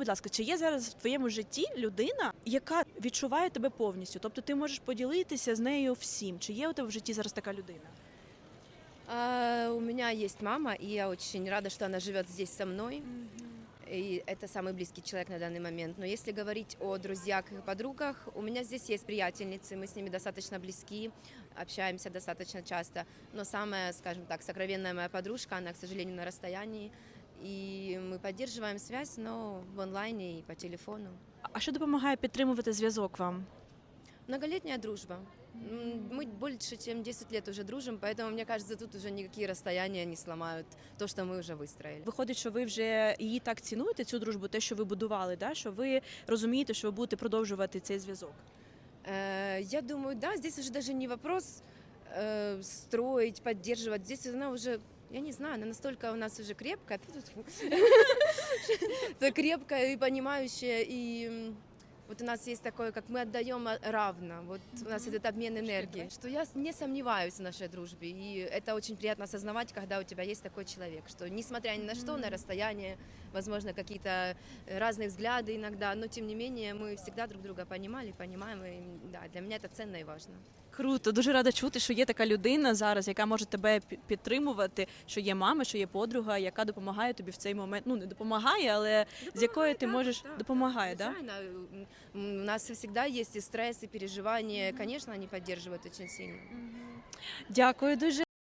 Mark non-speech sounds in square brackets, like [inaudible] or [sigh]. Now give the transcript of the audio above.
Будь ласка, чи є зараз в твоєму житті людина, яка відчуває тебе повністю? Тобто ти можеш поділитися з нею всім? Чи є у тебе в житті зараз така людина? А, у меня есть мама, и я очень рада, что она живет здесь со мной. И это самый близкий человек на данный момент. Но если говорить о друзьях и подругах, у меня здесь есть приятельницы, мы с ними достаточно близки, общаемся достаточно часто. Но самая, скажем так, сокровенная моя подружка, она, к сожалению, на расстоянии. И мы поддерживаем связь, но в онлайне и по телефону. А що допомагає підтримувати зв'язок вам? Многолетняя дружба. М, Мы больше, чем 10 лет уже дружим, поэтому, мне кажется, тут уже никакие расстояния не сломают то, что мы уже выстроили. Виходить, що ви вже її так цінуєте, цю дружбу, те, що ви будували, да? що ви розумієте, що ви будете продовжувати цей зв'язок. Э, Я думаю, да, здесь уже даже не вопрос э, строить, поддерживать. Здесь она уже, я не знаю, она настолько у нас уже крепкая, [laughs] крепкая и понимающая, и вот у нас есть такое, как мы отдаем а, равно, вот у нас этот обмен энергией, что я с- не сомневаюсь в нашей дружбе, и это очень приятно осознавать, когда у тебя есть такой человек, что несмотря ни на что, на расстояние, возможно, какие-то э, разные взгляды иногда, но тем не менее мы всегда друг друга понимали, понимаем, и да, для меня это ценно и важно. Круто, дуже рада чути, що є така людина зараз, яка може тебе пі- підтримувати, що є мама, що є подруга, яка допомагає тобі в цей момент. Ну не допомагає, але з якою ти можеш допомагає, да? Звичайно, м, м, у нас всегда есть и стресс, и переживания, конечно, они поддерживают очень сильно. Дякую дуже.